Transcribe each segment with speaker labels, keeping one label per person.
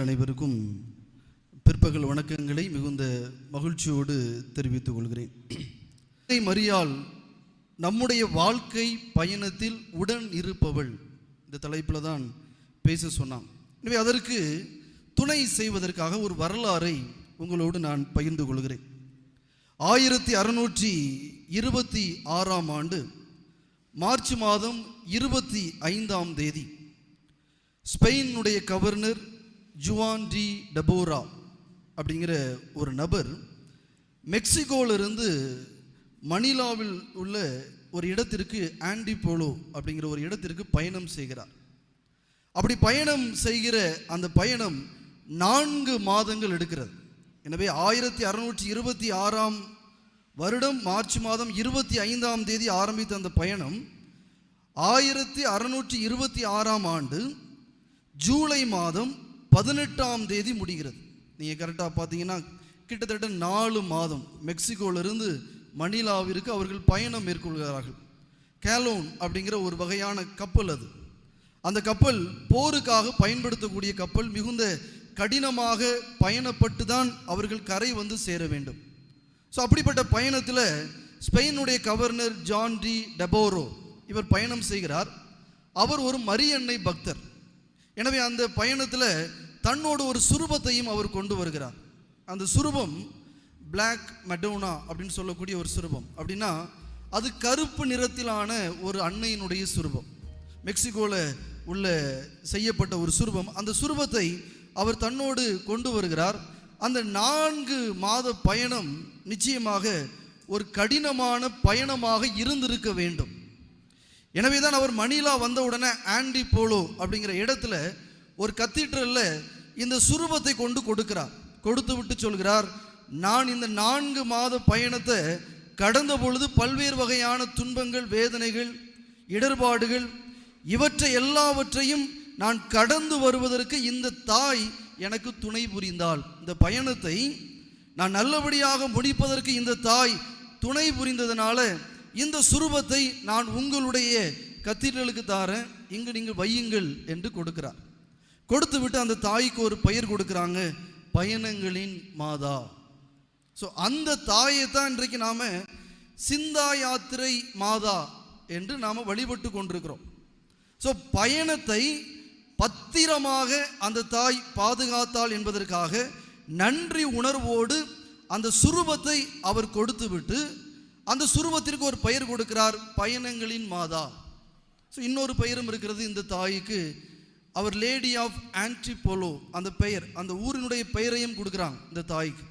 Speaker 1: அனைவருக்கும் பிற்பகல் வணக்கங்களை மிகுந்த மகிழ்ச்சியோடு தெரிவித்துக் கொள்கிறேன். அன்னை நம்முடைய வாழ்க்கை பயணத்தில் உடன் இருப்பவள். இந்த தலைப்பில் தான் பேச சொன்னான். எனவே அதற்கு துணை செய்வதற்காக ஒரு வரலாறை உங்களோடு நான் பகிர்ந்து கொள்கிறேன். ஆயிரத்தி அறுநூற்றி இருபத்தி ஆறாம் ஆண்டு மார்ச் மாதம் இருபத்தி ஐந்தாம் தேதி ஸ்பெயினுடைய கவர்னர் ஜுவான் டி டபோரா அப்படிங்கிற ஒரு நபர் மெக்சிகோவிலிருந்து மணிலாவில் உள்ள ஒரு இடத்திற்கு ஆண்டி போலோ அப்படிங்கிற ஒரு இடத்திற்கு பயணம் செய்கிறார். அப்படி பயணம் செய்கிற அந்த பயணம் நான்கு மாதங்கள் எடுக்கிறது. எனவே ஆயிரத்தி அறுநூற்றி இருபத்தி ஆறாம் வருடம் மார்ச் மாதம் இருபத்தி ஐந்தாம் தேதி ஆரம்பித்த அந்த பயணம் ஆயிரத்தி அறுநூற்றி இருபத்தி ஆறாம் ஆண்டு ஜூலை மாதம் பதினெட்டாம் தேதி முடிகிறது. நீங்கள் கரெக்டாக பார்த்தீங்கன்னா கிட்டத்தட்ட நாலு மாதம் மெக்சிகோவிலிருந்து மணிலாவிற்கு அவர்கள் பயணம் மேற்கொள்கிறார்கள். கேலோன் அப்படிங்கிற ஒரு வகையான கப்பல் அது. அந்த கப்பல் போருக்காக பயன்படுத்தக்கூடிய கப்பல் மிகுந்த கடினமாக பயணப்பட்டு தான் அவர்கள் கரை வந்து சேர வேண்டும். ஸோ அப்படிப்பட்ட பயணத்தில் ஸ்பெயினுடைய கவர்னர் ஜான் டி டெபோரோ இவர் பயணம் செய்கிறார். அவர் ஒரு மரியன்னை பக்தர். எனவே அந்த பயணத்தில் தன்னோடு ஒரு சுரூபத்தையும் அவர் கொண்டு வருகிறார். அந்த சுரூபம் பிளாக் மெடோனா அப்படின்னு சொல்லக்கூடிய ஒரு சுரூபம். அப்படின்னா அது கருப்பு நிறத்திலான ஒரு அன்னையினுடைய சுரூபம். மெக்சிகோவில் உள்ள செய்யப்பட்ட ஒரு சுரூபம். அந்த சுரூபத்தை அவர் தன்னோடு கொண்டு வருகிறார். அந்த நான்கு மாத பயணம் நிச்சயமாக ஒரு கடினமான பயணமாக இருந்திருக்க வேண்டும். எனவே தான் அவர் மணிலா வந்த உடனே ஆண்டி போலோ அப்படிங்கிற இடத்துல ஒரு கத்தீட்ரலில் இந்த சுரூபத்தை கொண்டு கொடுக்கிறார். கொடுத்து விட்டு சொல்கிறார் நான் இந்த நான்கு மாத பயணத்தை கடந்த பொழுது பல்வேறு வகையான துன்பங்கள் வேதனைகள் இடர்பாடுகள் இவற்றை எல்லாவற்றையும் நான் கடந்து வருவதற்கு இந்த தாய் எனக்கு துணை புரிந்தாள். இந்த பயணத்தை நான் நல்லபடியாக முடிப்பதற்கு இந்த தாய் துணை புரிந்ததுனால இந்த சுரூபத்தை நான் உங்களுடைய கத்தீட்ரலுக்கு தாரேன். இங்கு நீங்கள் வையுங்கள் என்று கொடுக்கிறார். கொடுத்து விட்டு அந்த தாய்க்கு ஒரு பெயர் கொடுக்குறாங்க பயணங்களின் மாதா. ஸோ அந்த தாயை தான் இன்றைக்கு நாம் சிந்தா யாத்திரை மாதா என்று நாம் வழிபட்டு கொண்டிருக்கிறோம். ஸோ பயணத்தை பத்திரமாக அந்த தாய் பாதுகாத்தாள் என்பதற்காக நன்றி உணர்வோடு அந்த சுரூபத்தை அவர் கொடுத்து விட்டு அந்த சுரூபத்திற்கு ஒரு பெயர் கொடுக்கிறார் பயணங்களின் மாதா. ஸோ இன்னொரு பெயரும் இருக்கிறது இந்த தாய்க்கு அவர் லேடி ஆஃப் ஆன்டிபோலோ அந்த பெயர் அந்த ஊரினுடைய பெயரையும் கொடுக்குறாங்க இந்த தாய்க்கு.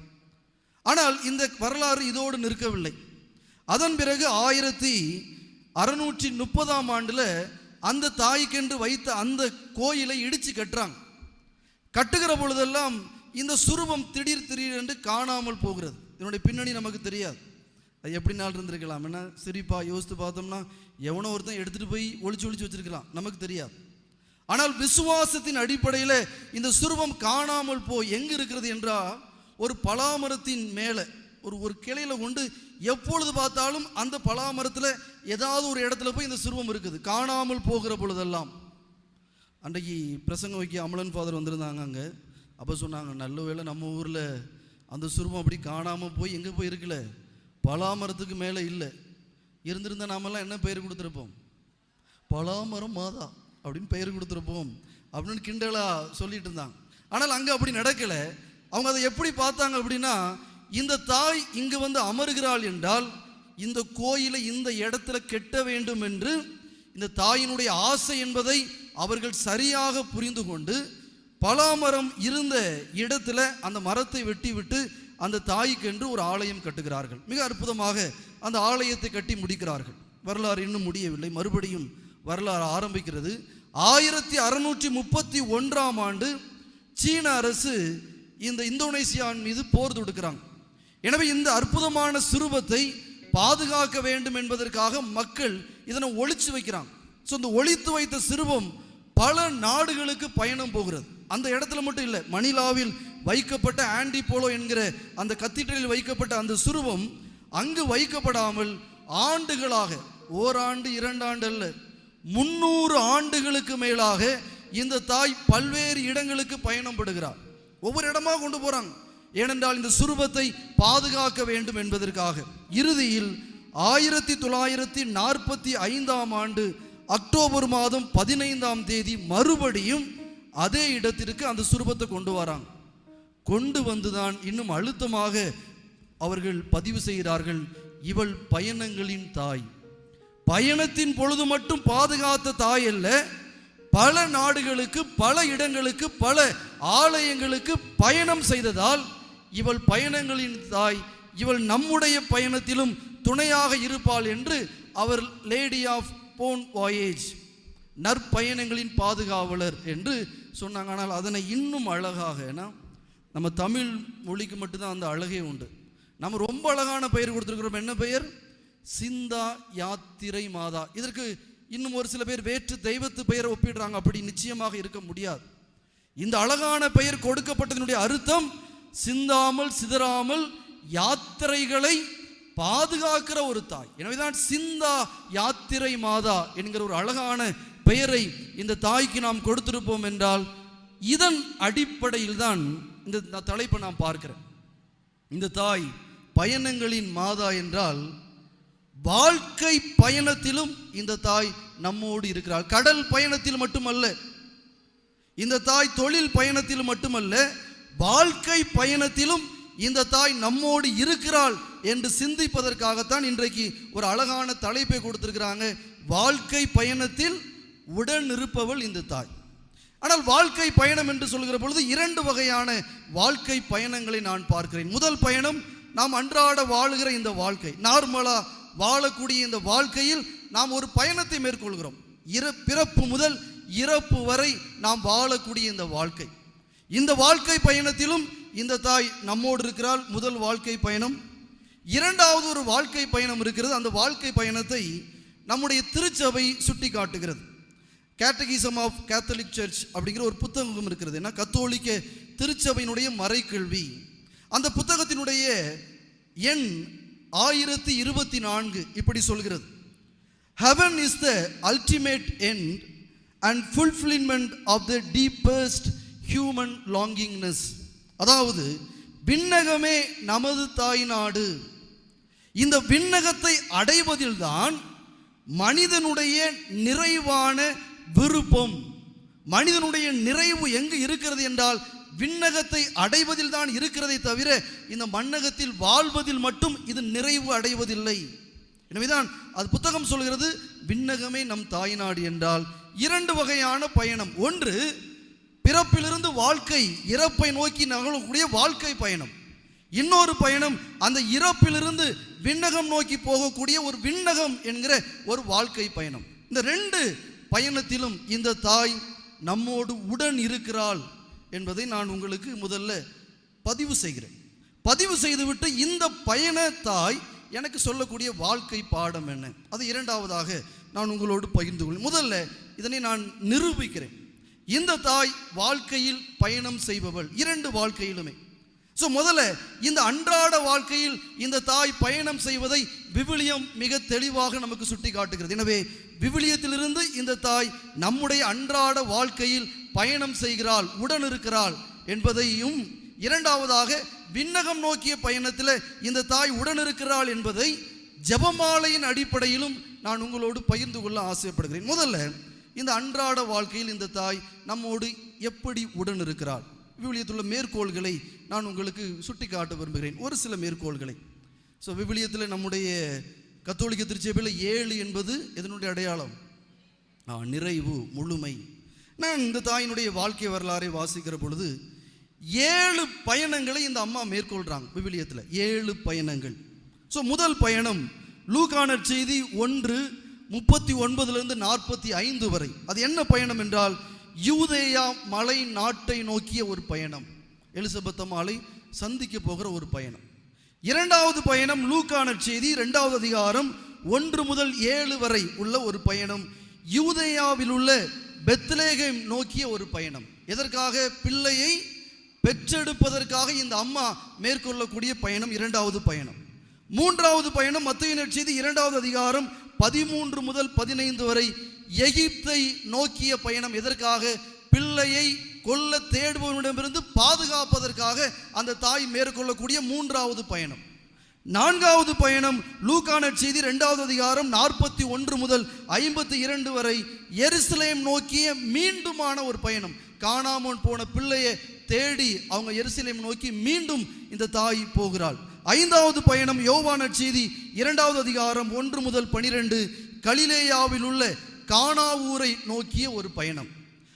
Speaker 1: ஆனால் இந்த வரலாறு இதோடு நிற்கவில்லை. அதன் பிறகு ஆயிரத்தி அறுநூற்றி முப்பதாம் ஆண்டில் அந்த தாய்க்கென்று வைத்த அந்த கோயிலை இடித்து கட்டுறாங்க. கட்டுகிற பொழுதெல்லாம் இந்த சுரூபம் திடீர் திடீர் என்று காணாமல் போகிறது. இதனுடைய பின்னணி நமக்கு தெரியாது. அது எப்படி நாள் இருந்திருக்கலாம்? என்ன சிரிப்பா யோசித்து பார்த்தோம்னா எவனோ ஒருத்தன் எடுத்துகிட்டு போய் ஒழிச்சு ஒழிச்சு வச்சிருக்கலாம். நமக்கு தெரியாது. ஆனால் விசுவாசத்தின் அடிப்படையில் இந்த சுரூபம் காணாமல் போய் எங்கே இருக்கிறது என்றால் ஒரு பலாமரத்தின் மேலே ஒரு ஒரு கிளையில கொண்டு எப்பொழுது பார்த்தாலும் அந்த பலாமரத்தில் ஏதாவது ஒரு இடத்துல போய் இந்த சுருவம் இருக்குது. காணாமல் போகிற பொழுதெல்லாம். அன்றைக்கு பிரசங்கம் வைக்க அமலன் ஃபாதர் வந்திருந்தாங்க அங்கே. அப்போ சொன்னாங்க நல்ல வேலை நம்ம ஊரில் அந்த சுருவம் அப்படி காணாமல் போய் எங்கே போய் இருக்கல? பலாமரத்துக்கு மேலே இல்லை. இருந்திருந்தா நாமெல்லாம் என்ன பெயர் கொடுத்துருப்போம்? பலாமரம் மாதா. அப்படின்னு பெயர் கொடுத்துருப்போம் அப்படின்னு கிண்டலா சொல்லிட்டு இருந்தாங்க. ஆனால் அங்கே அப்படி நடக்கலை. அவங்க அதை எப்படி பார்த்தாங்க அப்படின்னா இந்த தாய் இங்கு வந்து அமருகிறாள் என்றால் இந்த கோயிலை இந்த இடத்துல கெட்ட வேண்டும் என்று இந்த தாயினுடைய ஆசை என்பதை அவர்கள் சரியாக புரிந்து கொண்டு பலாமரம் இருந்த இடத்துல அந்த மரத்தை வெட்டி விட்டு அந்த தாய்க்கு என்று ஒரு ஆலயம் கட்டுகிறார்கள். மிக அற்புதமாக அந்த ஆலயத்தை கட்டி முடிக்கிறார்கள். வரலாறு இன்னும் முடியவில்லை. மறுபடியும் வரலாறு ஆரம்பிக்கிறது. ஆயிரத்தி அறுநூற்றி முப்பத்தி ஒன்றாம் ஆண்டு சீன அரசு இந்த இந்தோனேசியாவின் மீது போர் தொடுக்கிறாங்க. எனவே இந்த அற்புதமான சுரூபத்தை பாதுகாக்க வேண்டும் என்பதற்காக மக்கள் இதனை ஒழித்து வைக்கிறாங்க. ஸோ இந்த ஒழித்து வைத்த சிறுவம் பல நாடுகளுக்கு பயணம் போகிறது. அந்த இடத்துல மட்டும் இல்லை மணிலாவில் வைக்கப்பட்ட ஆண்டி போலோ என்கிற அந்த கத்தீட்ரலில் வைக்கப்பட்ட அந்த சுருவம் அங்கு வைக்கப்படாமல் ஆண்டுகளாக ஓராண்டு இரண்டாண்டு அல்ல முன்னூறு ஆண்டுகளுக்கு மேலாக இந்த தாய் பல்வேறு இடங்களுக்கு பயணப்படுகிறார் ஒவ்வொரு இடமா கொண்டு போறாங்க. ஏனென்றால் இந்த சுரூபத்தை பாதுகாக்க வேண்டும் என்பதற்காக. இறுதியில் ஆயிரத்தி தொள்ளாயிரத்தி நாற்பத்தி ஐந்தாம் ஆண்டு அக்டோபர் மாதம் பதினைந்தாம் தேதி மறுபடியும் அதே இடத்திற்கு அந்த சுரூபத்தை கொண்டு வராங்க. கொண்டு வந்துதான் இன்னும் அழுத்தமாக அவர்கள் பதிவு செய்கிறார்கள். இவள் பயணங்களின் தாய். பயணத்தின் பொழுது மட்டும் பாதுகாத்த தாய் அல்ல. பல நாடுகளுக்கு பல இடங்களுக்கு பல ஆலயங்களுக்கு பயணம் செய்ததால் இவள் பயணங்களின் தாய் இவள் நம்முடைய பயணத்திலும் துணையாக இருப்பாள் என்று அவர் லேடி ஆஃப் போன் வாயேஜ் நற்பயணங்களின் பாதுகாவலர் என்று சொன்னாங்க. ஆனால் அதனை இன்னும் அழகாக ஏன்னா நம்ம தமிழ் மொழிக்கு மட்டும்தான் அந்த அழகே உண்டு. நம்ம ரொம்ப அழகான பெயர் கொடுத்துருக்குறோம். என்ன பெயர்? சிந்தா யாத்திரை மாதா. இதற்கு இன்னும் ஒரு சில பேர் வேற்று தெய்வத்து பெயரை ஒப்பிடுறாங்க. அப்படி நிச்சயமாக இருக்க முடியாது. இந்த அழகான பெயர் கொடுக்கப்பட்டதனுடைய அர்த்தம் சிந்தாமல் சிதறாமல் யாத்திரைகளை பாதுகாக்கிற ஒரு தாய். எனவேதான் சிந்தா யாத்திரை மாதா என்கிற ஒரு அழகான பெயரை இந்த தாய்க்கு நாம் கொடுத்திருப்போம் என்றால் இதன் அடிப்படையில் தான் இந்த தலைப்பை நான் பார்க்கிறேன் இந்த தாய் பயணங்களின் மாதா என்றால் வாழ்க்கை பயணத்திலும் இந்த தாய் நம்மோடு இருக்கிறாள். கடல் பயணத்தில் மட்டுமல்ல இந்த தாய் தொழில் பயணத்தில் மட்டுமல்ல வாழ்க்கை பயணத்திலும் இந்த தாய் நம்மோடு இருக்கிறாள் என்று சிந்திப்பதற்காகத்தான் இன்றைக்கு ஒரு அழகான தலைப்பை கொடுத்திருக்கிறாங்க. வாழ்க்கை பயணத்தில் உடன் இருப்பவள் இந்த தாய். ஆனால் வாழ்க்கை பயணம் என்று சொல்கிற பொழுது இரண்டு வகையான வாழ்க்கை பயணங்களை நான் பார்க்கிறேன். முதல் பயணம் நாம் அன்றாட வாழுகிற இந்த வாழ்க்கை. நார்மலாக வாழக்கூடிய இந்த வாழ்க்கையில் நாம் ஒரு பயணத்தை மேற்கொள்கிறோம். இற பிறப்பு முதல் இறப்பு வரை நாம் வாழக்கூடிய இந்த வாழ்க்கை. இந்த வாழ்க்கை பயணத்திலும் இந்த தாய் நம்மோடு இருக்கிறாள். முதல் வாழ்க்கை பயணம். இரண்டாவது ஒரு வாழ்க்கை பயணம் இருக்கிறது. அந்த வாழ்க்கை பயணத்தை நம்முடைய திருச்சபை சுட்டி காட்டுகிறது கேட்டகிசம் ஆஃப் கேத்தலிக் சர்ச் அப்படிங்கிற ஒரு புத்தகம் இருக்கிறது. ஏன்னா கத்தோலிக்க திருச்சபையினுடைய மறைக்கல்வி அந்த புத்தகத்தினுடைய எண் ஆயிரத்தி இருபத்தி நான்கு இப்படி சொல்கிறது. Heaven is the ultimate end and fulfilment of the deepest human longingness அதாவது விண்ணகமே நமது தாய் நாடு இந்த விண்ணகத்தை அடைவதில்தான் மனிதனுடைய நிறைவான விருப்பம். மனிதனுடைய நிறைவு எங்கு இருக்கிறது என்றால் விண்ணகத்தை அடைவதில் தான் இருக்கிறதை தவிர இந்த மண்ணகத்தில் வாழ்வதில் மட்டும் இது நிறைவு அடைவதில்லை. எனவேதான் அது புத்தகம் சொல்கிறது விண்ணகமே நம் தாய்நாடு என்றால் இரண்டு வகையான பயணம். ஒன்று பிறப்பிலிருந்து வாழ்க்கை இறப்பை நோக்கி நகழக்கூடிய வாழ்க்கை பயணம். இன்னொரு பயணம் அந்த இறப்பிலிருந்து விண்ணகம் நோக்கி போகக்கூடிய ஒரு விண்ணகம் என்கிற ஒரு வாழ்க்கை பயணம். இந்த ரெண்டு பயணத்திலும் இந்த தாய் நம்மோடு உடன் இருக்கிறாள். என்பதை நான் உங்களுக்கு முதல்ல பதிவு செய்கிறேன். பதிவு செய்துவிட்டு இந்த பயண தாய் எனக்கு சொல்லக்கூடிய வாழ்க்கை பாடம் என்ன? அது இரண்டாவதாக நான் உங்களோடு பகிர்ந்து கொள்வேன் முதல்ல இதனை நான் நிரூபிக்கிறேன். இந்த தாய் வாழ்க்கையில் பயணம் செய்பவள் இரண்டு வாழ்க்கையிலுமே. ஸோ முதல்ல இந்த அன்றாட வாழ்க்கையில் இந்த தாய் பயணம் செய்வதை விவிலியம் மிக தெளிவாக நமக்கு சுட்டி காட்டுகிறது எனவே விவிலியத்திலிருந்து இந்த தாய் நம்முடைய அன்றாட வாழ்க்கையில் பயணம் செய்கிறாள் உடன் இருக்கிறாள் என்பதையும் இரண்டாவதாக விண்ணகம் நோக்கிய பயணத்தில் இந்த தாய் உடன் இருக்கிறாள் என்பதை ஜெபமாலையின் அடிப்படையிலும் நான் உங்களோடு பகிர்ந்து கொள்ள ஆசைப்படுகிறேன். முதல்ல இந்த அன்றாட வாழ்க்கையில் இந்த தாய் நம்மோடு எப்படி உடன் இருக்கிறாள்? விவிலியத்துள்ள மேற்கோள்களை நான் உங்களுக்கு சுட்டி காட்ட விரும்புகிறேன். ஒரு சில மேற்கோள்களை. ஸோ விவிலியத்தில் நம்முடைய கத்தோலிக்க திருச்சபையில் ஏழு என்பது இதனுடைய அடையாளம்? ஆ, நிறைவு முழுமை. நான் இந்த தாயினுடைய வாழ்க்கை வரலாறை வாசிக்கிற பொழுது ஏழு பயணங்களை இந்த அம்மா மேற்கொள்கிறாங்க விவிலியத்தில். ஏழு பயணங்கள். ஸோ முதல் பயணம் லூகானர் செய்தி ஒன்று முப்பத்தி ஒன்பதுலேருந்து நாற்பத்தி ஐந்து வரை. அது என்ன பயணம் என்றால் யூதேயா மலை நாட்டை நோக்கிய ஒரு பயணம். எலிசபெத் அம்மாளை சந்திக்க போகிற ஒரு பயணம். இரண்டாவது பயணம் லூக்கானர் செய்தி இரண்டாவது அதிகாரம் ஒன்று முதல் ஏழு வரை உள்ள ஒரு பயணம். யூதேயாவில் உள்ள பெத்லேகை நோக்கிய ஒரு பயணம். எதற்காக? பிள்ளையை பெற்றெடுப்பதற்காக இந்த அம்மா மேற்கொள்ளக்கூடிய பயணம் இரண்டாவது பயணம். மூன்றாவது பயணம் மத்திய செய்தி இரண்டாவது அதிகாரம் பதிமூன்று முதல் பதினைந்து வரை எகிப்தை நோக்கிய பயணம். எதற்காக? பிள்ளையை கொல்ல தேடுபவனிடமிருந்து பாதுகாப்பதற்காக அந்த தாய் மேற்கொள்ளக்கூடிய மூன்றாவது பயணம். நான்காவது பயணம் லூக்கான செய்தி ரெண்டாவது அதிகாரம் நாற்பத்தி ஒன்று முதல் ஐம்பத்தி இரண்டு வரை எருசலேம் நோக்கிய மீண்டுமான ஒரு பயணம். காணாமல் போன பிள்ளையை தேடி அவங்க எருசலேம் நோக்கி மீண்டும் இந்த தாய் போகிறாள். ஐந்தாவது பயணம் யோவான செய்தி இரண்டாவது அதிகாரம் ஒன்று முதல் பனிரெண்டு கலிலேயாவில் உள்ள காணாவூரை நோக்கிய ஒரு பயணம்.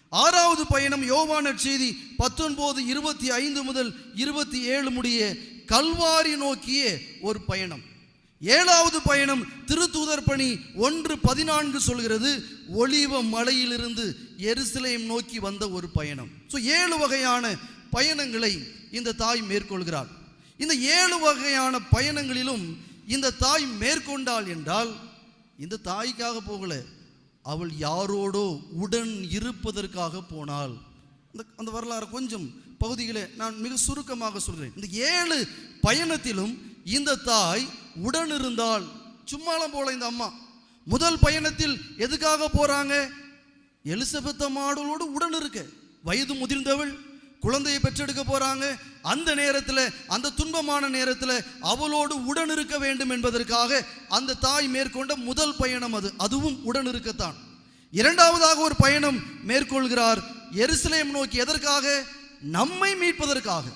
Speaker 1: ஆறாவது பயணம் யோவான செய்தி பத்தொன்பது இருபத்தி ஐந்து முதல் இருபத்தி ஏழு முடிய கல்வாரி நோக்கிய ஒரு பயணம். ஏழாவது பயணம் திருத்தூதர் பணி ஒன்று பதினான்கு சொல்கிறது ஒளிவ மலையிலிருந்து எருசலேம் நோக்கி வந்த ஒரு பயணம். ஸோ ஏழு வகையான பயணங்களை இந்த தாய் மேற்கொள்கிறாள். இந்த ஏழு வகையான பயணங்களிலும் இந்த தாய் மேற்கொண்டாள் என்றால் இந்த தாய்க்காக போகல அவள் யாரோடோ உடன் இருப்பதற்காக போனாள். அந்த அந்த வரலாறு கொஞ்சம் பகுதிகளை நான் மிக சுருக்கமாக சொல்கிறேன். இந்த ஏழு பயணத்திலும் இந்த தாய் உடன் இருந்தால் சும்மாலாம் போல இந்த அம்மா. முதல் பயணத்தில் எதுக்காக போறாங்க? எலிசபெத் மாடலோடு உடன் இருக்க வயது முதிர்ந்தவள் குழந்தையை பெற்றெடுக்க போறாங்க. அந்த நேரத்தில் அந்த துன்பமான நேரத்தில் அவளோடு உடன் இருக்க வேண்டும் என்பதற்காக அந்த தாய் மேற்கொண்ட முதல் பயணம் அது. அதுவும் உடன் இருக்கத்தான் இரண்டாவதாக ஒரு பயணம் மேற்கொள்கிறார். எருசலேம் நோக்கி எதற்காக? நம்மை மீட்பதற்காக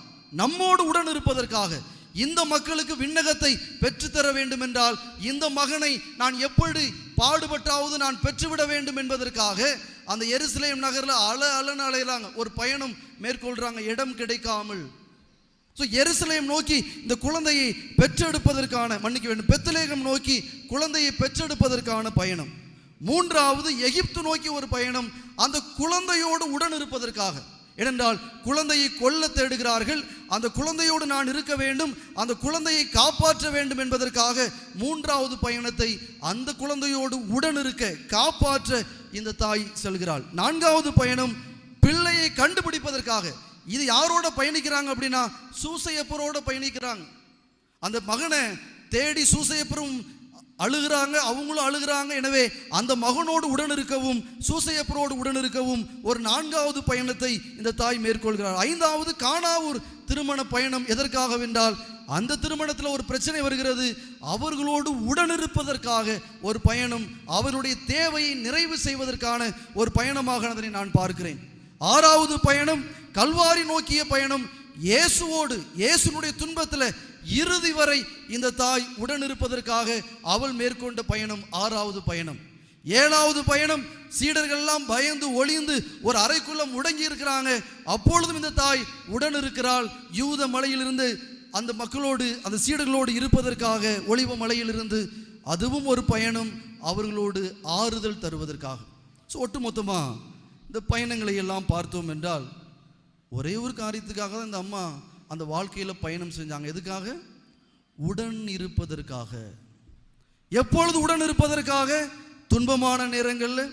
Speaker 1: நம்மோடு உடன் இருப்பதற்காக இந்த மக்களுக்கு விண்ணகத்தை பெற்றுத்தர வேண்டும் என்றால் இந்த மகனை நான் எப்படி பாடுபட்டாவது நான் பெற்றுவிட வேண்டும் என்பதற்காக அந்த எருசலேம் நகரில் அல அலன்னு அலையிறாங்க. ஒரு பயணம் மேற்கொள்கிறாங்க இடம் கிடைக்காமல். ஸோ எருசலேம் நோக்கி இந்த குழந்தையை பெற்றெடுப்பதற்கான மன்னிக்க வேண்டும் பெத்தலேகம் நோக்கி குழந்தையை பெற்றெடுப்பதற்கான பயணம். மூன்றாவது எகிப்து நோக்கி ஒரு பயணம் அந்த குழந்தையோடு உடன் இருப்பதற்காக ஏனென்றால் குழந்தையை கொல்ல தேடுகிறார்கள். அந்த குழந்தையோடு நான் இருக்க வேண்டும். அந்த குழந்தையை காப்பாற்ற வேண்டும் என்பதற்காக மூன்றாவது பயணத்தை அந்த குழந்தையோடு உடன் இருக்க காப்பாற்ற இந்த தாய் செல்கிறாள். நான்காவது பயணம் பிள்ளையை கண்டுபிடிப்பதற்காக. இது யாரோட பயணிக்கிறாங்க அப்படின்னா சூசையப்பரோட பயணிக்கிறாங்க. அந்த மகனை தேடி சூசையப்பரும் அழுகிறாங்க அவங்களும் அழுகிறாங்க. எனவே அந்த மகனோடு உடன் இருக்கவும் சூசையப்பரோடு உடன் இருக்கவும் ஒரு நான்காவது பயணத்தை இந்த தாய் மேற்கொள்கிறார் ஐந்தாவது காணாவூர் திருமண பயணம் எதற்காக வென்றால் அந்த திருமணத்தில் ஒரு பிரச்சனை வருகிறது. அவர்களோடு உடன் இருப்பதற்காக ஒரு பயணம் அவருடைய தேவையை நிறைவு செய்வதற்கான ஒரு பயணமாக அதனை நான் பார்க்கிறேன். ஆறாவது பயணம் கல்வாரி நோக்கிய பயணம். இயேசுவோடு இயேசுனுடைய துன்பத்தில் இறுதி வரை இந்த தாய் உடன் இருப்பதற்காக அவள் மேற்கொண்ட பயணம் ஆறாவது பயணம். ஏழாவது பயணம் சீடர்கள்லாம் பயந்து ஒளிந்து ஒரு அறைக்குள்ள முடங்கி இருக்கிறாங்க. அப்பொழுதும் இந்த தாய் உடன் இருக்கிறாள் யூத மலையிலிருந்து அந்த மக்களோடு அந்த சீடர்களோடு இருப்பதற்காக ஒளிவ மலையிலிருந்து அதுவும் ஒரு பயணம் அவர்களோடு ஆறுதல் தருவதற்காக. ஸோ ஒட்டுமொத்தமாக இந்த பயணங்களை எல்லாம் பார்த்தோம் என்றால் ஒரே ஒரு காரியத்துக்காக தான் இந்த அம்மா அந்த வாழ்க்கையில் பயணம் செஞ்சாங்க. எதுக்காக? உடன் இருப்பதற்காக. எப்பொழுது உடன் இருப்பதற்காக? துன்பமான நேரங்களில்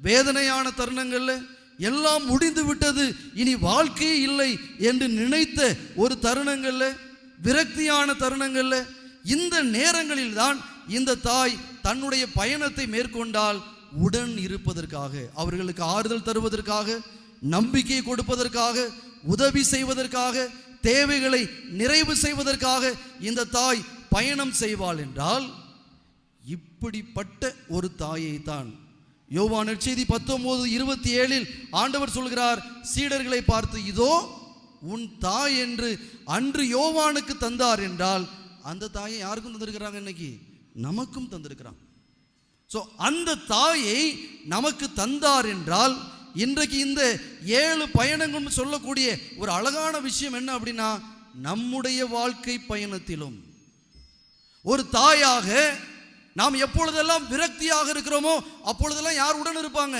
Speaker 1: வேதனையான தருணங்களில் எல்லாம் முடிந்து விட்டது இனி வாழ்க்கையே இல்லை என்று நினைத்த ஒரு தருணங்களில் விரக்தியான தருணங்களில் இந்த நேரங்களில் தான் இந்த தாய் தன்னுடைய பயணத்தை மேற்கொண்டால் உடன் இருப்பதற்காக அவர்களுக்கு ஆறுதல் தருவதற்காக நம்பிக்கை கொடுப்பதற்காக உதவி செய்வதற்காக தேவைகளை நிறைவு செய்வதற்காக இந்த தாய் பயணம் செய்வாள் என்றால் இப்படிப்பட்ட ஒரு தாயை தான் யோவான் நற்செய்தி பத்தொன்பது இருபத்தி ஏழில் ஆண்டவர் சொல்கிறார் சீடர்களை பார்த்து இதோ உன் தாய் என்று அன்று யோவானுக்கு தந்தார் என்றால் அந்த தாயை யாருக்கும் தந்திருக்கிறாங்க இன்னைக்கு? நமக்கும் தந்திருக்கிறான். ஸோ அந்த தாயை நமக்கு தந்தார் என்றால் இன்றைக்கு இந்த ஏழு பயணங்கள்னு சொல்லக்கூடிய ஒரு அழகான விஷயம் என்ன அப்படின்னா நம்முடைய வாழ்க்கை பயணத்திலும். ஒரு தாயாக நாம் எப்பொழுதெல்லாம் விரக்தியாக இருக்கிறோமோ அப்பொழுதெல்லாம் யார் உடன் இருப்பாங்க?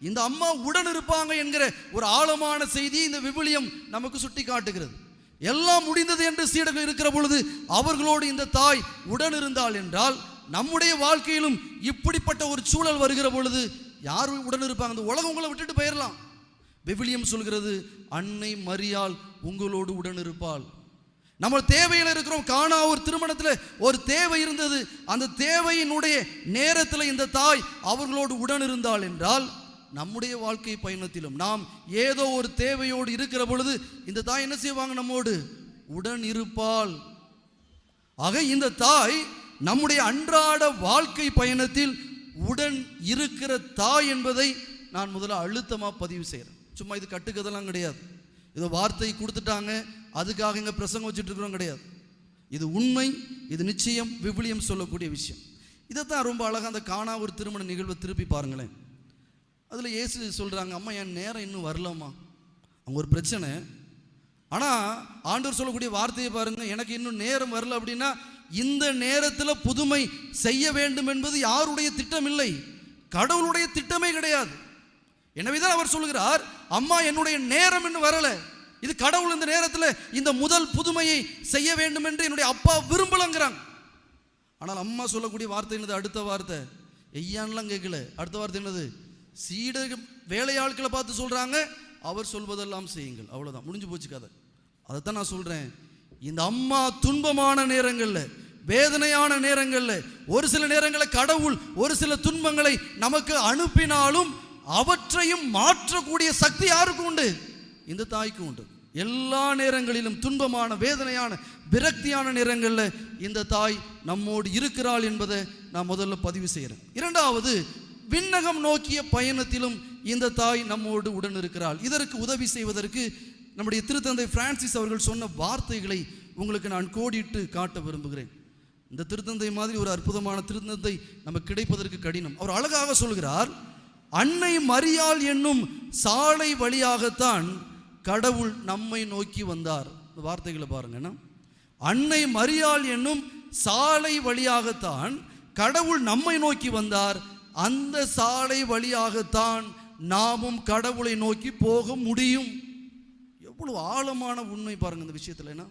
Speaker 1: இந்த அம்மா உடன் இருப்பாங்க என்கிற ஒரு ஆழமான செய்தி இந்த விவிலியம் நமக்கு சுட்டி காட்டுகிறது. எல்லாம் முடிந்தது என்று சீடர்கள் இருக்கிற பொழுது அவர்களோடு இந்த தாய் உடன் இருந்தாள் என்றால் நம்முடைய வாழ்க்கையிலும் இப்படிப்பட்ட ஒரு சூழல் வருகிற பொழுது யார் உடன் இருப்பாங்க? அந்த உலகம் உங்களை விட்டுட்டு போயிடலாம் விவிலியம் சொல்கிறது அன்னை மரியாள் உங்களோடு உடன் இருப்பாள். நம்ம தேவையில் இருக்கிறோம். காணா ஒரு திருமணத்தில் ஒரு தேவை இருந்தது. அந்த தேவையினுடைய நேரத்தில் இந்த தாய் அவர்களோடு உடன் இருந்தாள் என்றால் நம்முடைய வாழ்க்கை பயணத்திலும் நாம் ஏதோ ஒரு தேவையோடு இருக்கிற பொழுது இந்த தாய் என்ன செய்வாங்க நம்மோடு? உடன் இருப்பாள். ஆக இந்த தாய் நம்முடைய அன்றாட வாழ்க்கை பயணத்தில் உடன் இருக்கிற தாய் என்பதை நான் முதல்ல அழுத்தமாக பதிவு செய்கிறேன் சும்மா இது கட்டுக்கதெல்லாம் கிடையாது. இது வார்த்தை கொடுத்துட்டாங்க அதுக்காக இங்கே பிரசங்கம் வச்சுட்டு இருக்கிறோம் கிடையாது. இது உண்மை இது நிச்சயம் விவிலியம் சொல்லக்கூடிய விஷயம். இதை தான் ரொம்ப அழகாக அந்த காணா ஒரு திருமண நிகழ்வை திருப்பி பாருங்களேன். அதில் இயேசு சொல்கிறாங்க அம்மா என் நேரம் இன்னும் வரலம்மா. அவங்க ஒரு பிரச்சனை. ஆனால் ஆண்டவர் சொல்லக்கூடிய வார்த்தையை பாருங்கள் எனக்கு இன்னும் நேரம் வரல அப்படின்னா இந்த நேரத்தில் புதுமை செய்ய வேண்டும் என்பது யாருடைய திட்டம் இல்லை கடவுளுடைய திட்டமே கிடையாது. எனவேதான் அவர் சொல்கிறார் அம்மா என்னுடைய நேரம் இன்னும் வரல. இது கடவுள் இந்த நேரத்தில் இந்த முதல் புதுமையை செய்ய வேண்டும் என்று என்னுடைய அப்பா விரும்பலங்கிறாங்க. ஆனால் அம்மா சொல்லக்கூடிய வார்த்தை என்னது? அடுத்த வார்த்தை. ஐயான்லாம் கேட்கல. அடுத்த வார்த்தை என்னது? சீட வேலையாட்களை பார்த்து சொல்கிறாங்க அவர் சொல்வதெல்லாம் செய்யுங்கள். அவ்வளோதான் முடிஞ்சு போச்சு கதை. அதைத்தான் நான் சொல்கிறேன் இந்த அம்மா துன்பமான நேரங்களில் வேதனையான நேரங்களில் ஒரு சில நேரங்களில் கடவுள் ஒரு சில துன்பங்களை நமக்கு அனுப்பினாலும் அவற்றையும் மாற்றக்கூடிய சக்தி யாருக்கு உண்டு? இந்த தாய்க்கு உண்டு. எல்லா நேரங்களிலும் துன்பமான வேதனையான விரக்தியான நேரங்களில் இந்த தாய் நம்மோடு இருக்கிறாள் என்பதை நான் முதல்ல பதிவு செய்கிறேன் இரண்டாவது விண்ணகம் நோக்கிய பயணத்திலும் இந்த தாய் நம்மோடு உடன் இருக்கிறாள். இதற்கு உதவி செய்வதற்கு நம்முடைய திருத்தந்தை பிரான்சிஸ் அவர்கள் சொன்ன வார்த்தைகளை உங்களுக்கு நான் கோடிட்டு காட்ட விரும்புகிறேன். இந்த திருத்தந்தை மாதிரி ஒரு அற்புதமான திருத்தந்தை நமக்கு கிடைப்பதற்கு கடினம். அவர் அழகாக சொல்கிறார் அன்னை மரியாள் என்னும் சாலை வழியாகத்தான் கடவுள் நம்மை நோக்கி வந்தார். வார்த்தைகளை பாருங்கன்னா அன்னை மரியாள் என்னும் சாலை வழியாகத்தான் கடவுள் நம்மை நோக்கி வந்தார். அந்த சாலை வழியாகத்தான் நாமும் கடவுளை நோக்கி போக முடியும். எவ்வளவு ஆழமான உண்மை பாருங்க இந்த விஷயத்துல என்ன?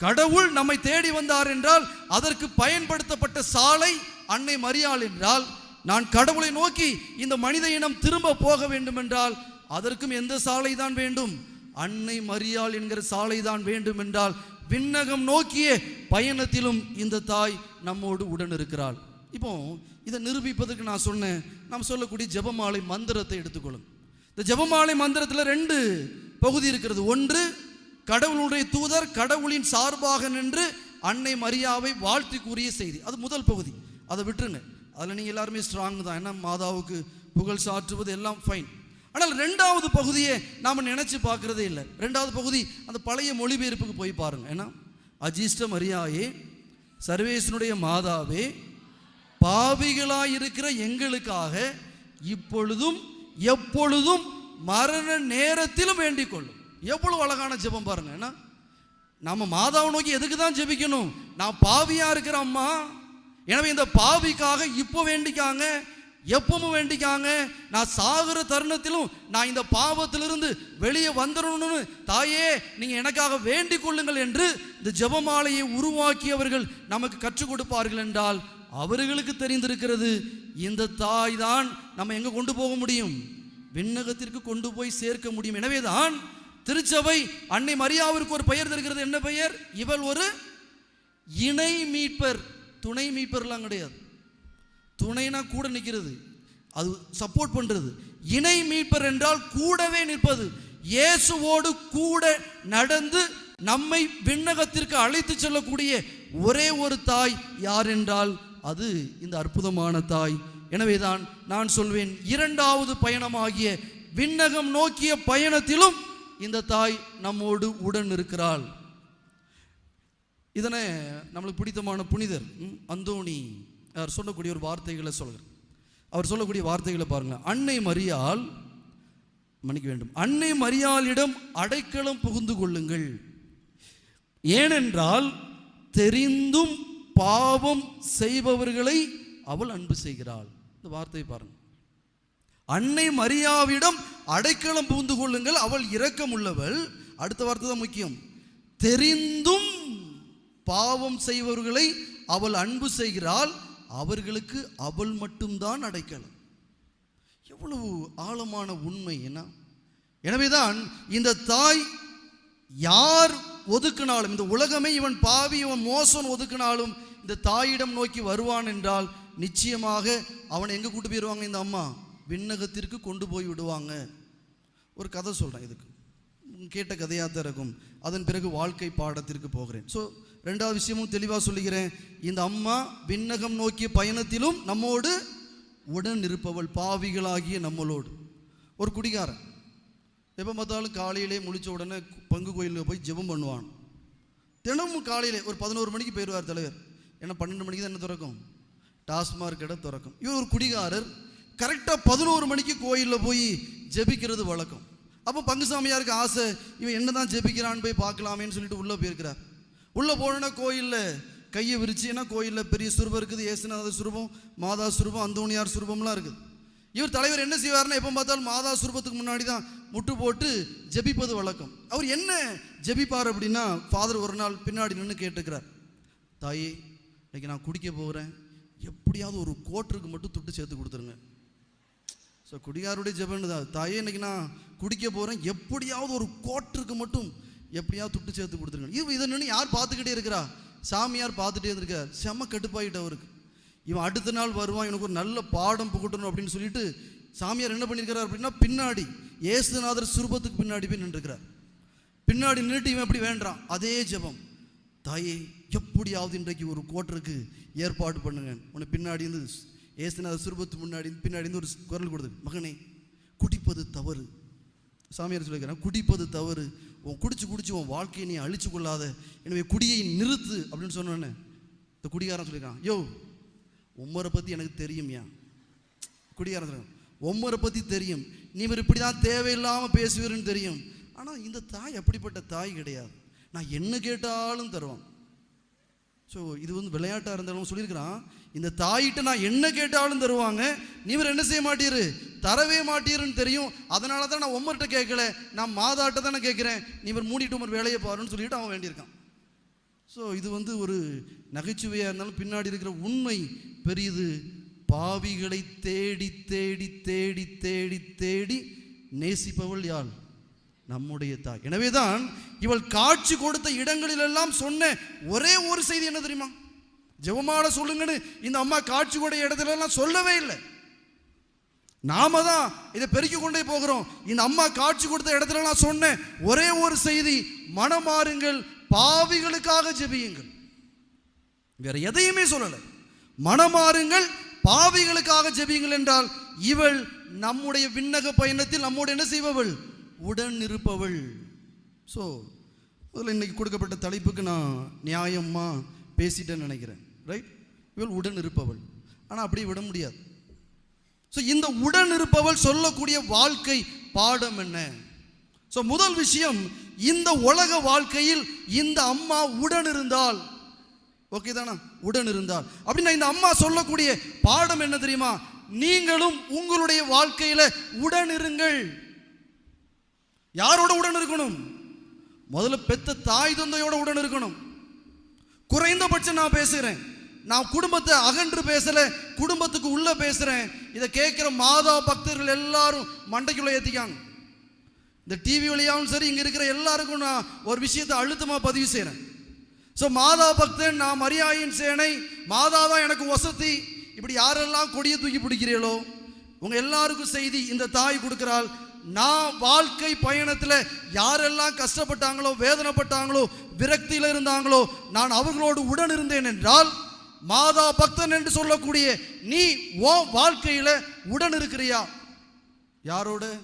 Speaker 1: கடவுள் நம்மை தேடி வந்தார் என்றால் அதற்கு பயன்படுத்தப்பட்ட சாலை அன்னை மரியாள் என்றால் நான் கடவுளை நோக்கி இந்த மனித இனம் திரும்ப போக வேண்டும் என்றால் அதற்கும் எந்த சாலை தான் வேண்டும்? அன்னை மரியாள் என்கிற சாலை தான் வேண்டும் என்றால் விண்ணகம் நோக்கிய பயணத்திலும் இந்த தாய் நம்மோடு உடன் இருக்கிறாள் இப்போ இதை நிரூபிப்பதற்கு நான் சொன்னேன். நாம் சொல்லக்கூடிய ஜெபமாலை மந்திரத்தை எடுத்துக்கொள்ளும். இந்த ஜெபமாலை மந்திரத்தில் ரெண்டு பகுதி இருக்கிறது. ஒன்று கடவுளுடைய தூதர் கடவுளின் சார்பாக நின்று அன்னை மரியாவை வாழ்த்தி கூறிய செய்தி. அது முதல் பகுதி. அதை விட்டுருங்க. அதில் நீங்கள் எல்லாருமே ஸ்ட்ராங் தான். ஏன்னா மாதாவுக்கு புகழ் சாற்றுவது எல்லாம் ஃபைன் ஆனால் ரெண்டாவது பகுதியை நாம் நினச்சி பார்க்குறதே இல்லை. ரெண்டாவது பகுதி அந்த பழைய மொழிபெயர்ப்புக்கு போய் பாருங்கள் ஏன்னா அஜிஷ்ட மரியாயே சர்வேசனுடைய மாதாவே பாவிகளாக இருக்கிற எங்களுக்காக இப்பொழுதும் எப்பொழுதும் மரண நேரத்திலும் வேண்டிக் கொள்ளும். எவ்வளவு அழகான ஜெபம் பாருங்க. என்ன? நம்ம மாதாவை நோக்கி எதுக்கு தான் ஜெபிக்கணும்? நான் பாவியாக இருக்கிற அம்மா. எனவே இந்த பாவிக்காக இப்போ வேண்டிக்காங்க எப்பவும் வேண்டிக்காங்க. நான் சாகுற தருணத்திலும் நான் இந்த பாவத்திலிருந்து வெளியே வந்துடணும்னு தாயே நீங்கள் எனக்காக வேண்டிக் கொள்ளுங்கள் என்று இந்த ஜபமாலையை உருவாக்கியவர்கள் நமக்கு கற்றுக் கொடுப்பார்கள் என்றால் அவர்களுக்கு தெரிந்திருக்கிறது இந்த தாய் தான் நம்ம எங்கே கொண்டு போக முடியும்? விண்ணகத்திற்கு கொண்டு போய் சேர்க்க முடியும். எனவே தான் திருச்சபை அன்னை மரியாவிற்கு ஒரு பெயர் தருகிறது. என்ன பெயர்? இவள் ஒரு இணை மீட்பர். துணை மீட்பர்லாம் கிடையாது. துணைனா கூட நிற்கிறது. அது சப்போர்ட் பண்ணுறது இணை மீட்பர் என்றால் கூடவே நிற்பது. இயேசுவோடு கூட நடந்து நம்மை விண்ணகத்திற்கு அழைத்து செல்லக்கூடிய ஒரே ஒரு தாய் யார் என்றால் அது இந்த அற்புதமான தாய். எனவேதான் நான் சொல்வேன் இரண்டாவது பயணமாகிய விண்ணகம் நோக்கிய பயணத்திலும் இந்த தாய் நம்மோடு உடன் இருக்கிறாள். இதனை நம்மளுக்கு பிடித்தமான புனிதர் ம், அந்தோணி அவர் சொல்லக்கூடிய ஒரு வார்த்தைகளை சொல்கிறார். அவர் சொல்லக்கூடிய வார்த்தைகளை பாருங்க. அன்னை மரியால் மன்னிக்க வேண்டும். அன்னை மரியாளிடம் அடைக்கலம் புகுந்து கொள்ளுங்கள். ஏனென்றால் தெரிந்தும் பாவம் செய்பவர்களை அவள் அன்பு செய்கிறாள். இந்த வார்த்தையை பாருங்க. அன்னை மரியாவிடம் அடைக்கலம் புகுந்து கொள்ளுங்கள். அவள் இரக்கம் உள்ளவள் அடுத்த வார்த்தை தான் முக்கியம். தெரிந்தும் பாவம் செய்பவர்களை அவள் அன்பு செய்கிறாள். அவர்களுக்கு அவள் மட்டும்தான் அடைக்கலம். எவ்வளவு ஆழமான உண்மை என்ன? எனவேதான் இந்த தாய் யார் ஒதுக்கினாலும் இந்த உலகமே இவன் பாவி இவன் மோசம் ஒதுக்கினாலும் இந்த தாயிடம் நோக்கி வருவான் என்றால் நிச்சயமாக அவனை எங்கே கூட்டு போயிடுவாங்க இந்த அம்மா? விண்ணகத்திற்கு கொண்டு போய் விடுவாங்க. ஒரு கதை சொல்கிறேன் இதுக்கு. கேட்ட கதையாக தான் இருக்கும். அதன் பிறகு வாழ்க்கை பாடத்திற்கு போகிறேன். ஸோ ரெண்டாவது விஷயமும் தெளிவாக சொல்லுகிறேன். இந்த அம்மா விண்ணகம் நோக்கிய பயணத்திலும் நம்மோடு உடன் இருப்பவள் பாவிகளாகிய நம்மளோடு. ஒரு குடிகாரன். எப்போ பார்த்தாலும் காலையிலே முழிச்ச உடனே பங்கு கோயிலில் போய் ஜெபம் பண்ணுவான். தினமும் காலையிலே ஒரு பதினோரு மணிக்கு போயிடுவார் தலைவர். ஏன்னா பன்னெண்டு மணிக்கு தான் என்ன திறக்கும்? டாஸ்மார்க் கடை திறக்கும். இவர் ஒரு குடிகாரர். கரெக்டாக பதினோரு மணிக்கு கோயிலில் போய் ஜெபிக்கிறது வழக்கம். அப்போ பங்குசாமியாருக்கு ஆசை இவன் என்ன தான் ஜெபிக்கிறான்னு போய் பார்க்கலாமேன்னு சொல்லிட்டு உள்ளே போயிருக்கிறார். உள்ளே போனோன்னா கோயிலில் கையை விரிச்சுன்னா கோயிலில் பெரிய சுரூபம் இருக்குது ஏசுநாத சுரூபம் மாதா சுரூபம் அந்தோணியார் சுரூபம்லாம் இருக்குது. இவர் தலைவர் என்ன செய்வார்னா எப்போ பார்த்தாலும் மாதா சுரூபத்துக்கு முன்னாடி தான் முட்டு போட்டு ஜெபிப்பது வழக்கம். அவர் என்ன ஜெபிப்பார் அப்படின்னா ஃபாதர் ஒரு நாள் பின்னாடி நின்று கேட்டுக்கிறார். தாயே இன்னைக்கு நான் குடிக்க போகிறேன் எப்படியாவது ஒரு கோட்டருக்கு மட்டும் துட்டு சேர்த்து கொடுத்துருங்க. ஸோ குடிகாருடைய ஜபன்னு தான். தாயே இன்னைக்கு நான் குடிக்க போகிறேன் எப்படியாவது ஒரு கோட்டருக்கு மட்டும் எப்படியாவது துட்டு சேர்த்து கொடுத்துருங்க. இவன் இதை நின்று யார் பார்த்துக்கிட்டே இருக்கிறா? சாமியார் பார்த்துட்டே இருந்திருக்கார். செம்ம கட்டுப்பாகிட்ட அவருக்கு. இவன் அடுத்த நாள் வருவான். இவனுக்கு ஒரு நல்ல பாடம் புகட்டணும் அப்படின்னு சொல்லிட்டு சாமியார் என்ன பண்ணியிருக்கிறார் அப்படின்னா பின்னாடி ஏசுநாதர் சுரூபத்துக்கு பின்னாடி போய் நின்றுருக்கிறார். பின்னாடி நின்றுட்டு இவன் எப்படி வேண்டான் அதே ஜெபம். தாயே எப்படியாவது இன்றைக்கு ஒரு கோட்டருக்கு ஏற்பாடு பண்ணுங்க. உனக்கு பின்னாடி இருந்து ஏசுநாதர் சுரூபத்து முன்னாடி பின்னாடி இருந்து ஒரு குரல் கொடுத்து மகனே குடிப்பது தவறு. சாமியார் சொல்லியிருக்கிறான் குடிப்பது தவறு. உன் குடிச்சு குடிச்சு உன் வாழ்க்கையை நீ அழிச்சு கொள்ளாத. எனவே குடியை நிறுத்து. அப்படின்னு சொன்னோன்னே இந்த குடிகாரன் சொல்லியிருக்கான் யோ உம்மரை பற்றி எனக்கு தெரியும்யா குடிகாரன் சொல்லியிருக்கான் உம்மரை பற்றி தெரியும். நீ இவர் இப்படி தான் தேவையில்லாமல் பேசுவீர்னு தெரியும். ஆனால் இந்த தாய் அப்படிப்பட்ட தாய் கிடையாது. நான் என்ன கேட்டாலும் தருவான். ஸோ இது வந்து விளையாட்டாக இருந்தாலும் சொல்லியிருக்கிறான். இந்த தாயிட்ட நான் என்ன கேட்டாலும் தருவாங்க? நீவர் என்ன செய்ய மாட்டீரு? தரவே மாட்டீருன்னு தெரியும். அதனால தான் நான் உம்மர்கிட்ட கேட்கல. நான் மாதாட்ட தானே கேட்குறேன். நீவர் மூடிட்டு உமர் வேலையை பாருன்னு சொல்லிட்டு அவன் வேண்டியிருக்கான். ஸோ இது வந்து ஒரு நகைச்சுவையாக இருந்தாலும் பின்னாடி இருக்கிற உண்மை பெரியது. பாவிகளை தேடி தேடி தேடி தேடி தேடி நேசிப்பவள் யாழ் நம்முடைய தாய். எனவே தான் இவள் காட்சி கொடுத்த இடங்களிலெல்லாம் சொன்ன ஒரே ஒரு செய்தி என்ன தெரியுமா? ஜெபமாட சொல்லுங்கன்னு இந்த அம்மா காட்சி கொடுத்த இடத்துலலாம் சொல்லவே இல்லை. நாம தான் இதை பெருக்கி கொண்டே போகிறோம். இந்த அம்மா காட்சி கொடுத்த இடத்துல நான் சொன்னேன் ஒரே ஒரு செய்தி மனமாறுங்கள் பாவிகளுக்காக ஜெபியுங்கள். வேற எதையுமே சொல்லலை. மனமாறுங்கள் பாவிகளுக்காக ஜெபியுங்கள் என்றால் இவள் நம்முடைய விண்ணக பயணத்தில் நம்மோடு என்ன செய்பவள்? உடன் இருப்பவள். ஸோ முதல்ல இன்னைக்கு கொடுக்கப்பட்ட தலைப்புக்கு நான் நியாயமாக பேசிட்டேன்னு நினைக்கிறேன். ரைட் இவள் உடன் இருப்பவள். ஆனால் அப்படி விட முடியாது. ஸோ இந்த உடன் இருப்பவள் சொல்லக்கூடிய வாழ்க்கை பாடம் என்ன? ஸோ முதல் விஷயம் இந்த உலக வாழ்க்கையில் இந்த அம்மா உடன் இருந்தால். ஓகே தானா? உடன் இருந்தால். அப்படின்னா இந்த அம்மா சொல்லக்கூடிய பாடம் என்ன தெரியுமா? நீங்களும் உங்களுடைய வாழ்க்கையில உடன் இருங்கள். யாரோட உடன் இருக்கணும்? முதல்ல பெத்த தாய் தந்தையோட உடன் இருக்கணும். குறைந்தபட்சம் நான் பேசுகிறேன் நான் குடும்பத்தை அகன்று பேசல குடும்பத்துக்கு உள்ள பேசுறேன். இதை கேட்குற மாதா பக்தர்கள் எல்லாரும் மண்டைக்குள்ள ஏத்திக்காங்க. இந்த டிவி வழியாகவும் சரி இங்க இருக்கிற எல்லாருக்கும் நான் ஒரு விஷயத்தை அழுத்தமா பதிவு செய்கிறேன் ஸோ மாதா பக்தன் நான் மரியாயின் சேனை மாதா தான் எனக்கு வசதி. இப்படி யாரெல்லாம் கொடியை தூக்கி பிடிக்கிறீங்களோ உங்க எல்லாருக்கும் செய்தி இந்த தாய் கொடுக்கிறாள். நான் வாழ்க்கை பயணத்தில் யாரெல்லாம் கஷ்டப்பட்டாங்களோ வேதனைப்பட்டாங்களோ விரக்தியில் இருந்தாங்களோ நான் அவர்களோடு உடன் இருந்தேன் என்றால் மாதா பக்தன் என்று சொல்லக்கூடிய நீ ஓ வாழ்க்கையில உடன் இருக்கிறியா? யாரோட?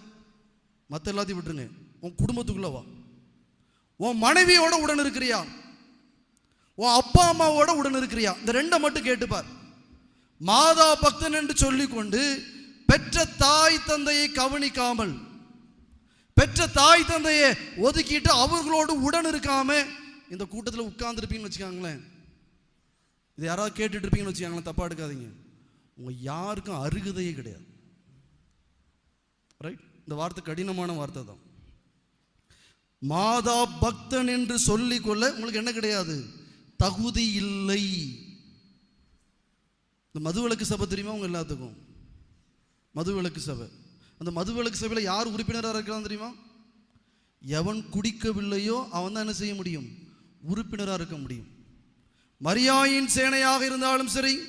Speaker 1: மற்ற எல்லாத்தையும் விட்டுருங்க. உன் குடும்பத்துக்குள்ள வா. உன் மனைவியோட உடன் இருக்கிறியா? உன் அப்பா அம்மாவோட உடன் இருக்கிறியா? இந்த ரெண்டை மட்டும் கேட்டுப்பார் மாதா பக்தன் என்று சொல்லிக்கொண்டு பெற்ற தாய் தந்தையை கவனிக்காமல் பெற்ற தாய் தந்தையை ஒதுக்கிட்டு அவர்களோடு உடன் இருக்காம இந்த கூட்டத்தில் உட்கார்ந்துருப்பீங்கன்னு வச்சுக்காங்களேன். இது யாராவது கேட்டுட்டு இருப்பீங்கன்னு வச்சுக்காங்களேன் தப்பா எடுக்காதீங்க. உங்க யாருக்கும் அருகதையே கிடையாது. ரைட் இந்த வார்த்தை கடினமான வார்த்தை தான். மாதா பக்தன் என்று சொல்லிக்கொள்ள உங்களுக்கு என்ன கிடையாது? தகுதி இல்லை. இந்த மதுவிலக்கு சபை தெரியுமா உங்க எல்லாத்துக்கும்? மதுவிலக்கு சபை. அந்த மதுவிலக்கு சபையில் யார் உறுப்பினராக இருக்கலாம் தெரியுமா? எவன் குடிக்கவில்லையோ அவன் தான் என்ன செய்ய முடியும்? உறுப்பினராக இருக்க முடியும். மரியாயின் சேனையாக இருந்தாலும் சரி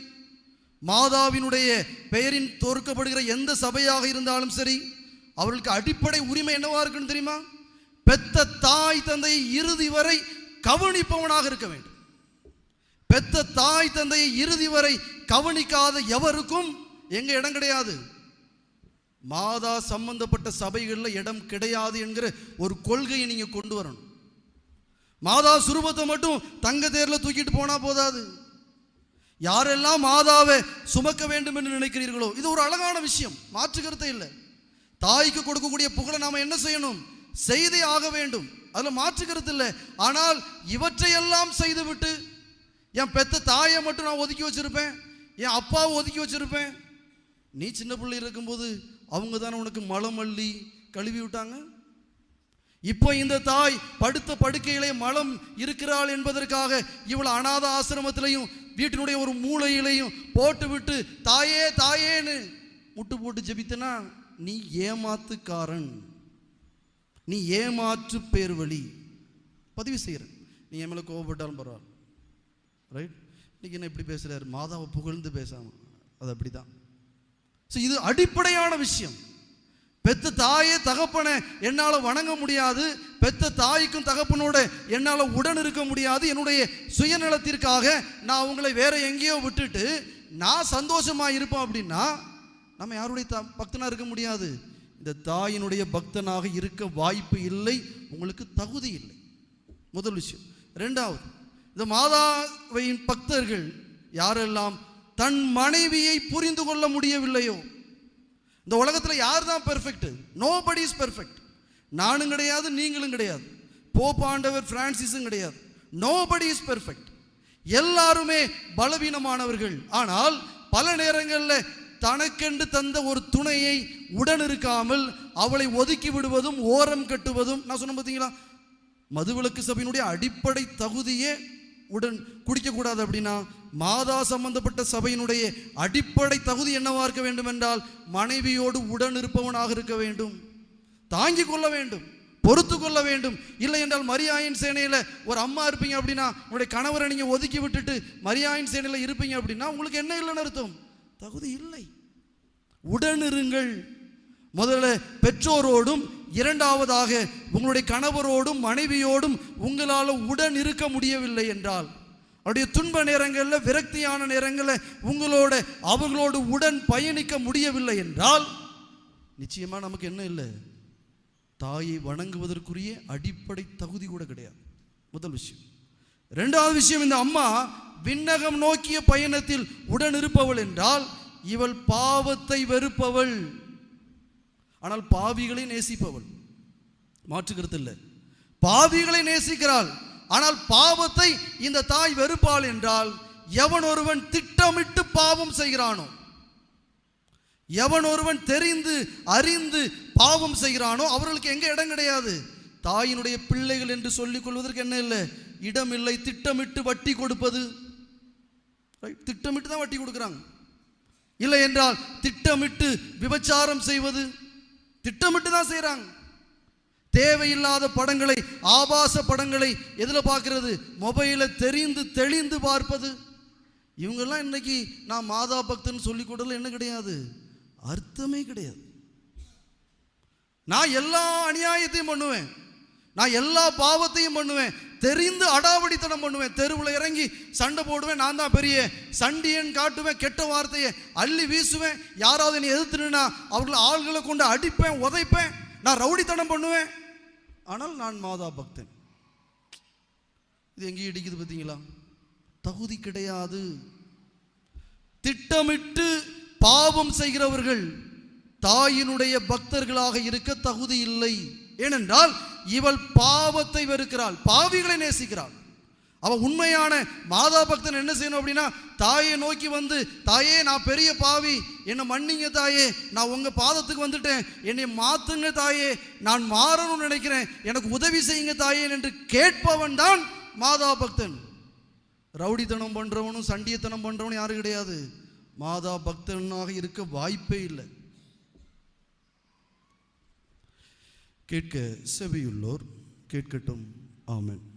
Speaker 1: மாதாவினுடைய பெயரின் தோற்கப்படுகிற எந்த சபையாக இருந்தாலும் சரி அவர்களுக்கு அடிப்படை உரிமை என்னவா இருக்குன்னு தெரியுமா? பெத்த தாய் தந்தையை இறுதி வரை கவனிப்பவனாக இருக்க வேண்டும். பெத்த தாய் தந்தையை இறுதி வரை கவனிக்காத எவருக்கும் எங்க இடம் கிடையாது. மாதா சம்பந்தப்பட்ட சபைகளில் இடம் கிடையாது என்கிற ஒரு கொள்கையை நீங்க கொண்டு வரணும். மாதா சுரூபத்தை மட்டும் தங்க தேரில் தூக்கிட்டு போனா போதாது. யாரெல்லாம் மாதாவை சுமக்க வேண்டும் என்று நினைக்கிறீர்களோ இது ஒரு அழகான விஷயம் மாற்று கருத்தை இல்லை. தாய்க்கு கொடுக்கக்கூடிய புகழை நாம் என்ன செய்யணும்? செய்தே ஆக வேண்டும். அதில் மாற்று கருத்து இல்லை. ஆனால் இவற்றையெல்லாம் செய்துவிட்டு என் பெத்த தாயை மட்டும் நான் ஒதுக்கி வச்சிருப்பேன் என் அப்பாவை ஒதுக்கி வச்சிருப்பேன். நீ சின்ன பிள்ளை இருக்கும்போது அவங்க தானே உனக்கு மலம் அள்ளி கழுவி விட்டாங்க? இப்போ இந்த தாய் படுத்த படுக்கையிலே மலம் இருக்கிறாள் என்பதற்காக இவள் அனாத ஆசிரமத்திலையும் வீட்டினுடைய ஒரு மூலையிலையும் போட்டு விட்டு தாயே தாயேன்னு முட்டு போட்டு ஜெபித்தனா நீ ஏமாத்துக்காரன். நீ ஏமாற்று பேர் வழி பதிவு செய்கிற நீ என் மேலே கோவப்பட்டாலும் பரவாயில்ல. ரைட் இன்னைக்கு என்ன இப்படி பேசுறாரு? மாதாவை புகழ்ந்து பேசாம. அது அப்படிதான். ஸோ இது அடிப்படையான விஷயம். பெத்த தாயே தகப்பனை என்னால் வணங்க முடியாது பெத்த தாய்க்கும் தகப்பனோட என்னால் உடன் இருக்க முடியாது என்னுடைய சுயநலத்திற்காக நான் உங்களை வேற எங்கேயோ விட்டுட்டு நான் சந்தோஷமா இருப்பேன் அப்படின்னா நம்ம யாருடைய த பக்தனாக இருக்க முடியாது. இந்த தாயினுடைய பக்தனாக இருக்க வாய்ப்பு இல்லை உங்களுக்கு தகுதி இல்லை. முதல் விஷயம். ரெண்டாவது இந்த மாதாவையின் பக்தர்கள் யாரெல்லாம் தன் மனைவியை புரிந்து கொள்ள முடியவில்லையோ இந்த உலகத்தில் யார் தான் பெர்ஃபெக்ட் நோபடி இஸ் பெர்ஃபெக்ட் நானும் கிடையாது நீங்களும் கிடையாது. போப் ஆண்டவர் பிரான்சிஸும் கிடையாது. நோபடி இஸ் பெர்ஃபெக்ட் எல்லாருமே பலவீனமானவர்கள். ஆனால் பல நேரங்களில் தனக்கென்று தந்த ஒரு துணையை உடன் இருக்காமல் அவளை ஒதுக்கி விடுவதும் ஓரம் கட்டுவதும் நான் சொன்ன பார்த்தீங்களா மதுவிலக்கு சபையினுடைய அடிப்படை தகுதியே உடன் குடிக்கக்கூடாது அப்படின்னா மாதா சம்பந்தப்பட்ட சபையினுடைய அடிப்படை தகுதி என்னவா இருக்க வேண்டும் என்றால் மனைவியோடு உடன் இருப்பவனாக இருக்க வேண்டும். தாங்கி கொள்ள வேண்டும். பொறுத்து கொள்ள வேண்டும். இல்லை என்றால் மரியாயின் சேனையில் ஒரு அம்மா இருப்பீங்க அப்படின்னா உங்களுடைய கணவரை நீங்கள் ஒதுக்கி விட்டுட்டு மரியாயின் சேனையில் இருப்பீங்க அப்படின்னா உங்களுக்கு என்ன இல்லைன்னு அர்த்தம்? தகுதி இல்லை. உடனிருங்கள் முதல்ல பெற்றோரோடும் இரண்டாவதாக உங்களுடைய கணவரோடும் மனைவியோடும் உங்களால் உடன் இருக்க முடியவில்லை என்றால் அவருடைய துன்ப நேரங்களில் விரக்தியான நேரங்களில் உங்களோட அவர்களோடு உடன் பயணிக்க முடியவில்லை என்றால் நிச்சயமாக நமக்கு என்ன இல்லை? தாயை வணங்குவதற்குரிய அடிப்படை தகுதி கூட கிடையாது. முதல் விஷயம். ரெண்டாவது விஷயம் இந்த அம்மா விண்ணகம் நோக்கிய பயணத்தில் உடன் இருப்பவள் என்றால் இவள் பாவத்தை வெறுப்பவள். ஆனால் பாவிகளை நேசிப்பவள். மாற்றுக்கிறது இல்லை. பாவிகளை நேசிக்கிறாள். ஆனால் பாவத்தை இந்த தாய் வெறுப்பாள் என்றால் எவன் ஒருவன் திட்டமிட்டு பாவம் செய்கிறானோ? எவன் ஒருவன் தெரிந்து அறிந்து பாவம் செய்கிறானோ? அவர்களுக்கு எங்கே இடம் கிடையாது. தாயினுடைய பிள்ளைகள் என்று சொல்லிக் கொள்வதற்கு என்ன இல்லை? இடம் இல்லை திட்டமிட்டு வட்டி கொடுப்பது. திட்டமிட்டு தான் வட்டி கொடுக்குறாங்க. இல்லை என்றால் திட்டமிட்டு விபச்சாரம் செய்வது. திட்டமிட்டு தான் செய்கிறாங்க தேவையில்லாத படங்களை ஆபாச படங்களை எதில் பார்க்கறது? மொபைலை தெரிந்து தெளிந்து பார்ப்பது. இவங்கெல்லாம் இன்னைக்கு நான் மாதா பக்தன் சொல்லி கொடுல என்ன கிடையாது? அர்த்தமே கிடையாது. நான் எல்லா அநியாயத்தையும் பண்ணுவேன். நான் எல்லா பாவத்தையும் பண்ணுவேன். தெரிந்து அடாவடித்தனம் பண்ணுவேன். தெருவில் இறங்கி சண்டை போடுவேன். நான் தான் பெரிய சண்டியன் காட்டுவேன். கெட்ட வார்த்தையை அள்ளி வீசுவேன். யாராவது என்னை எதிர்த்துனா அவர்களை ஆள்களை கொண்டு அடிப்பேன் உதைப்பேன். நான் ரவுடித்தனம் பண்ணுவேன். ஆனால் நான் மாதா பக்தன். இது எங்கேயும் இடிக்குது பார்த்தீங்களா? தகுதி கிடையாது. திட்டமிட்டு பாவம் செய்கிறவர்கள் தாயினுடைய பக்தர்களாக இருக்க தகுதி இல்லை. ஏனென்றால் இவள் பாவத்தை வெறுக்கிறாள் பாவிகளை நேசிக்கிறாள். அவள் உண்மையான மாதா பக்தன் என்ன செய்யணும் அப்படின்னா தாயை நோக்கி வந்து தாயே நான் பெரிய பாவி என்னை மன்னிங்க தாயே நான் உங்கள் பாதத்துக்கு வந்துட்டேன் என்னை மாற்றுங்க தாயே நான் மாறணும்னு நினைக்கிறேன் எனக்கு உதவி செய்யுங்க தாயே என்று கேட்பவன் தான் மாதா பக்தன் ரவுடித்தனம் பண்ணுறவனும் சண்டியத்தனம் பண்ணுறவனும் யாரும் கிடையாது. மாதா பக்தனாக இருக்க வாய்ப்பே இல்லை. கேட்க செவியுள்ளோர் கேட்கட்டும். ஆமன்.